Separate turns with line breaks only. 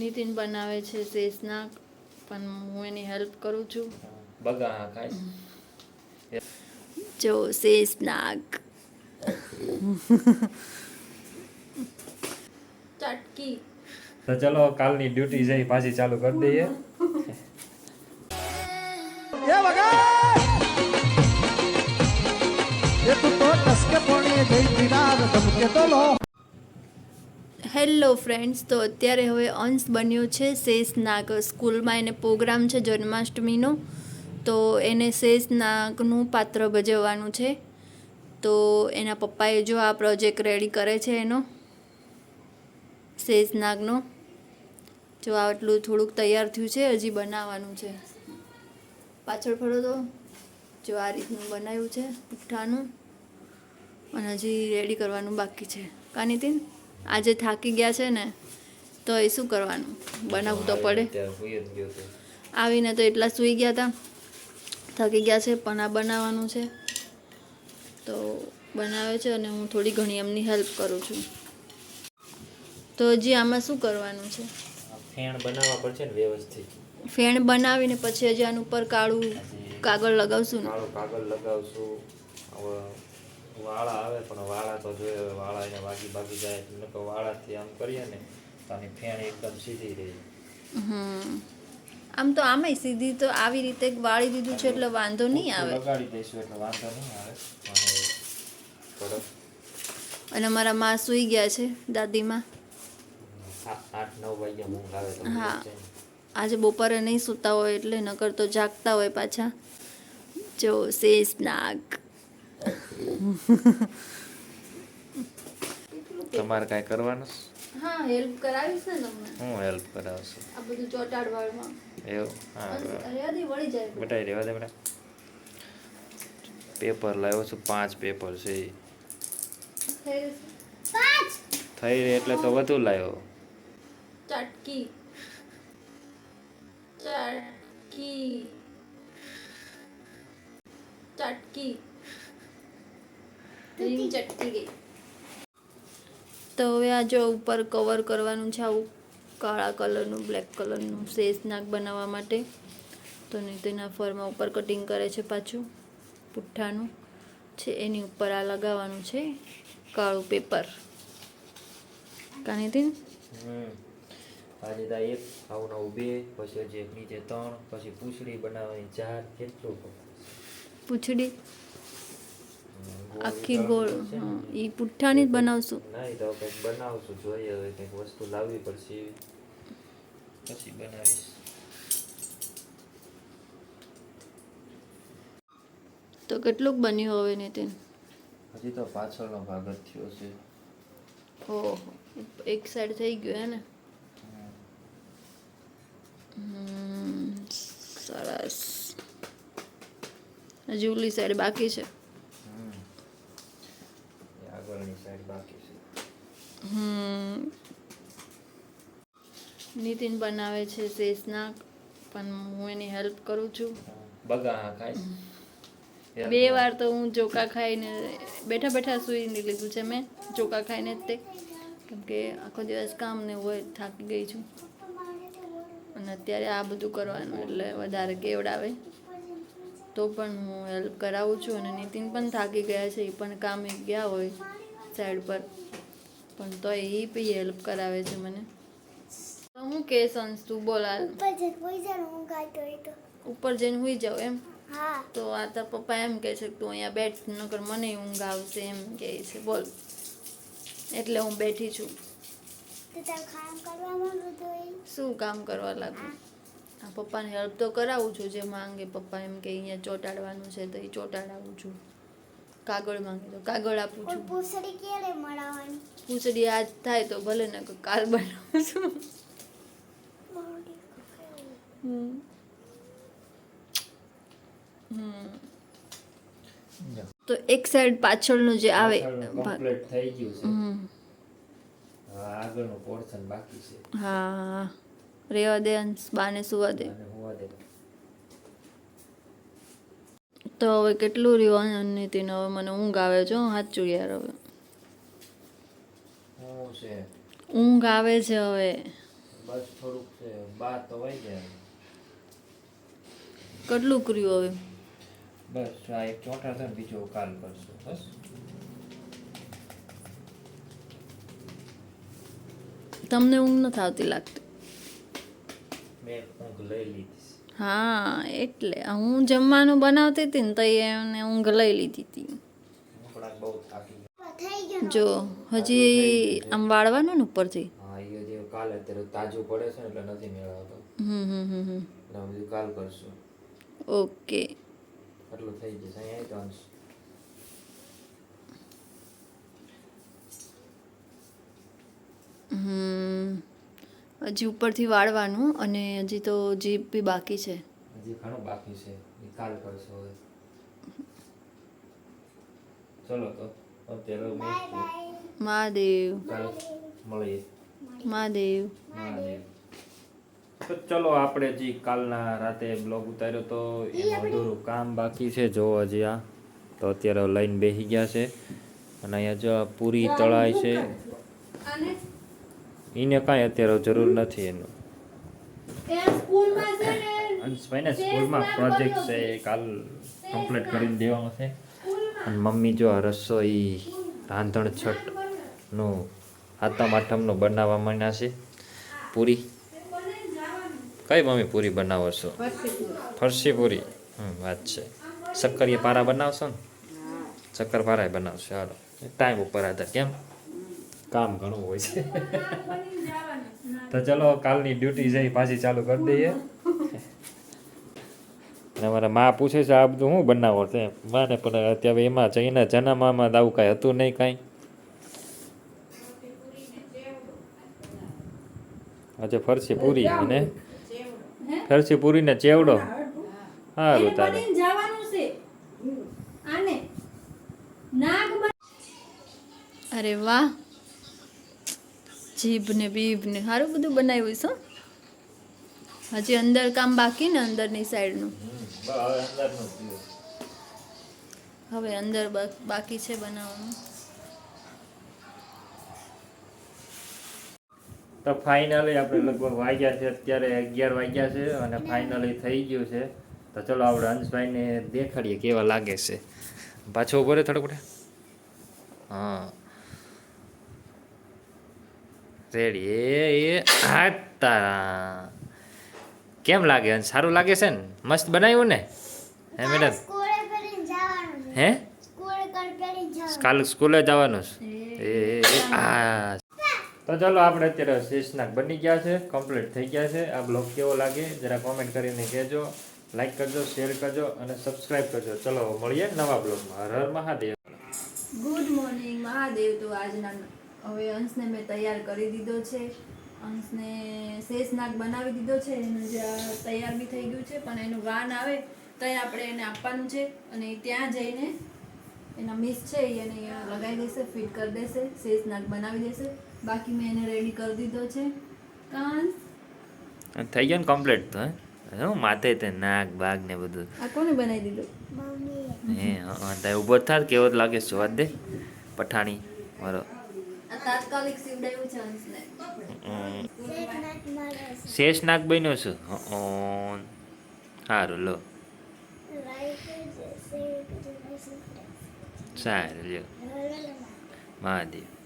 નીતિન બનાવે છે શેષનાગ પણ હું એની હેલ્પ કરું છું.
બગા ખાય
જો શેષનાગ ચટકી.
તો ચલો કાલની ડ્યુટી જઈ પાછી ચાલુ કરી દઈએ.
હેલો ફ્રેન્ડ્સ, તો અત્યારે હવે અંશ બન્યો છે શેષનાગ સ્કૂલમાં. એને પ્રોગ્રામ છે જન્માષ્ટમીનો. તો એને શેષનાગનું પાત્ર ભજવવાનું છે. તો એના પપ્પાએ જો આ પ્રોજેક્ટ રેડી કરે છે એનો, શેષનાગનો. જો આટલું થોડુંક તૈયાર થયું છે, હજી બનાવવાનું છે. પાછળ ફરો તો. જો આ રીતનું બનાવ્યું છે, પુઠ્ઠાનું. અને હજી રેડી કરવાનું બાકી છે. કા નીતિન આજે થાકી ગયા છે ને તો એ શું કરવાનું? બનાવવું તો પડે. આવીને તો એટલા સૂઈ ગયા હતા થાકી ગયા છે પણ આ બનાવવાનું છે. તો બનાવે છે અને હું થોડી ઘણી એમની હેલ્પ કરું છું. તો હજી આમાં શું કરવાનું છે?
ફેણ બનાવવા પડશે ને વ્યવસ્થિત.
ફેણ બનાવીને પછી હજી આનું ઉપર કાળું કાગળ લગાવશું ને?
કાગળ લગાવશું વાળા આવે પણ વાળા તો જોઈએ વાળા એને વાગી ભાગી જાય એટલે તો વાળાથી આમ કરીએ ને તો આની ફેણ એકદમ સીધી રહે.
હમ. આમ તો આમાંય સીધી તો આવી રીતે વાળી દીધું છે એટલે વાંધો નહીં આવે.
લગાડી દઈશું એટલે વાંધો નહીં આવે અને
મારા માં સૂઈ ગયા છે દાદીમાં.
આઠ નવ વાગ્યા ઊંઘ આવે
હા. આજે બપોરે નહીં સૂતા હોય એટલે નકર તો જાગતા હોય પાછા. જો શેષ નાગ.
તમારે કાંઈ કરવાનું
હા હેલ્પ કરાવીશ ને તમને.
હું હેલ્પ કરાવશે?
આ બધું ચોટાડવામાં
એવું? હા
વળી જાય
બટાઈ રહેવા દે બેટા. પેપર લાવ્યો છું પાંચ પેપર છે. થઈ રહે એટલે તો વધુ લાવ્યો.
ચટકી. ચટકી. ચટકી. રીંગ ચટકી ગઈ તો હવે આ જો ઉપર કવર કરવાનું છે આવું કાળા કલરનું બ્લેક કલરનું શેષ નાક બનાવવા માટે. તો નહીં તેના ફરમાં ઉપર કટિંગ કરે છે પાછું પુઠ્ઠાનું. છે એની ઉપર આ લગાવવાનું છે કાળું પેપર કાનીથી
આજે તા એક આવું નવું બે પછી હજી નીચે ત્રણ પછી પૂંછડી બનાવવાની ચાર કેટલું
પૂંછડી? આખી ગોળ. એ પુઠ્ઠાની જ બનાવશું.
ના એ તો કંઈક બનાવશું જોઈએ હવે કંઈક વસ્તુ લાવવી પડશે પછી બનાવીશ.
તો કેટલુંક બન્યું હવે નીતિન?
હજી તો પાછળનો ભાગ જ થયો છે.
ઓહો એક સાઈડ થઈ ગયો હે ને? સરસ. હજી ઓલી સાઈડ બાકી છે
હમ. એ આગળની સાઈડ બાકી છે
હમ નીતિન બનાવે છે શેષનાગ પણ હું એની હેલ્પ કરું છું.
બગા ખાય
બે વાર તો હું ચોખા ખાઈને બેઠા બેઠા સૂઈને લીધું છે મેં ચોખા ખાઈને જ તે. કેમ કે આખો દિવસ કામ ને હોય થાકી ગઈ છું. અને અત્યારે આ બધું કરવાનું એટલે વધારે કેવડાવે. તો પણ હું હેલ્પ કરાવું છું અને નીતિન પણ થાકી ગયા છે એ પણ કામે ગયા હોય સાઈડ પર. પણ તો એ બી હેલ્પ કરાવે છે મને. હું કે સંસ તું બોલાલ
ઉપર જઈને હોઈ જણ હું આવતો હોય તો.
ઉપર જઈને હોઈ જાઉં એમ?
હા.
તો આ તાર પપ્પા એમ કહે છે કે તું અહીંયા બેઠ નકર મને ઊંઘ આવશે એમ કહે છે. બોલ. એટલે હું બેઠી છું. શું કામ કરવા લાગુ? આ પપ્પાને હેલ્પ તો કરાવું છું જે માંગે પપ્પા એમ કે અહીંયા ચોંટાડવાનું છે તો એ ચોંટાડાવું છું. કાગળ માંગે તો કાગળ આપું છું.
પૂછડી ક્યારે મળાવવાની
પૂછડી આજ થાય તો ભલે ને કાલ બનાવું છું. તો એક સાઈડ પાછળનું જે આવે
કમ્પ્લીટ થઈ ગયું છે. હા આગળનું પોર્શન બાકી છે.
હા રેવા દે અંશ બાને સુવા દે. તો હવે કેટલું રહ્યું નીતિન હવે મને ઊંઘ આવે છે હું સાચું યાર હવે. ઊંઘ આવે છે હવે.
બસ થોડુંક છે. બાર તો વહી જાય.
કેટલું કર્યું હવે?
બસ આ એક ચોટા છે બીજો કાલ કરશું બસ.
તમને ઊંઘ નથી આવતી લાગતી?
મેં ઊંઘ લઈ લીધી
હા એટલે. હું જમવાનું બનાવતી હતી ને તો એમને ઊંઘ લઈ લીધી હતી.
હમણાં બહુ થાકી ગયા.
થઈ ગયો
જો હજી આમ વાળવાનું ને ઉપરથી?
હા એ જે કાલે અત્યારે તાજું પડે છે એટલે નથી મેળવતો.
હમ હમ હમ
કાલ કરશું.
ઓકે.
એટલું થઈ જશે અહીંયા તો
હમ. હજી ઉપરથી વાળવાનું અને હજી તો જીપ બી બાકી છે.
હજી ઘણું બાકી છે એ કાલ કરશો હવે. ચલો તો અત્યારે
મહાદેવ.
મળીએ.
મહાદેવ.
મહાદેવ. તો ચલો આપણે જે કાલના રાતે બ્લોગ ઉતાર્યો તો એનું કામ બાકી છે જોવો હજી આ. તો અત્યારે લાઈન બેસી ગયા છે. અને અહીંયા જો પૂરી તળાય છે. એને કાંઈ અત્યારે જરૂર નથી એનું. અંશભાઈને સ્કૂલમાં પ્રોજેક્ટ છે એ કાલ કમ્પ્લીટ કરીને દેવાનો છે. અને મમ્મી જો આ રસોઈ રાંધણ છઠનું આતમ આઠમનું બનાવવા માંડ્યા છે. પૂરી. કઈ મમ્મી પૂરી બનાવો છો? ફરસી પૂરી હમ, વાત છે. શક્કરિયા પારા બનાવશો ને? શક્કર પારા બનાવશો. હાલો. ટાઈમ ઉપર આધાર, કેમ? કામ ઘણું હોય છે. તો ચલો, કાલની ડ્યુટી જઈ પાછી ચાલુ કરી દઈએ. અને મારા મા પૂછે છે, આ બધું શું બનાવો તે માને પણ અત્યારે એમાં જઈને જનામામાં આવું કાંઈ હતું નહીં કાંઈ. આજે ફરસી પૂરી અને ફરસી પૂરી ને ચેવડો સારું તારે.
જવાનું છે. આને નાગ
અરે વાહ. જીભ ને બીભ ને સારું બધું બનાવ્યું છે હજી અંદર કામ બાકી ને અંદરની સાઈડનું. હવે અંદર બા- બાકી છે બનાવવાનું.
તો ફાઇનલી આપણે લગભગ વાગ્યા છે અત્યારે અગિયાર વાગ્યા છે અને ફાઇનલી થઈ ગયું છે. તો ચલો આપણે હંસભાઈને દેખાડીએ કેવા લાગે છે. પાછો ઊભો રે થોડુંક હા. રેડી એ એ હા તારા કેમ લાગે સારું લાગે છે ને? મસ્ત બનાવ્યું ને? હે મેડમ? હે? કાલ સ્કૂલે જવાનું છે? એ, આ તો ચાલો આપણે અત્યારે શેષનાગ બની ગયા છે કમ્પ્લીટ થઈ ગયા છે. આ બ્લોગ કેવો લાગે જરા કોમેન્ટ કરીને કહેજો લાઈક કરજો શેર કરજો અને સબસ્ક્રાઈબ કરજો. ચલો મળીએ નવા બ્લોગમાં. Har Har Mahadev.
Good morning Mahadev. તો આજના હવે અંશને મેં તૈયાર કરી દીધો છે. અંશને શેષનાગ બનાવી દીધો છે. એનું જે તૈયાર બી થઈ ગયું છે, પણ એનું વાન આવે, ત્યાં આપણે એને આપવાનું છે. અને ત્યાં જઈને એના મિસ છે એને અહીંયા લગાવી દેશે ફિટ કરી દેશે શેષ નાક બનાવી દેશે. બાકી મેં એને રેડી કરી દીધો છે. કાન.
થઈ ગયો ને કમ્પ્લીટ તો હે? હું માથે તે નાક બાગ ને બધું.
આ કોને બનાવી દીધું?
હે હા ત્યાં ઊભો થાત કેવો લાગે છે વાત દે. પઠાણી મારો.
આ તાત્કાલિક સીવડાયું છે અંશને
શેષ
નાક બન્યો છું? હં. સારું લો. સારું લ્યો. મહાદેવ.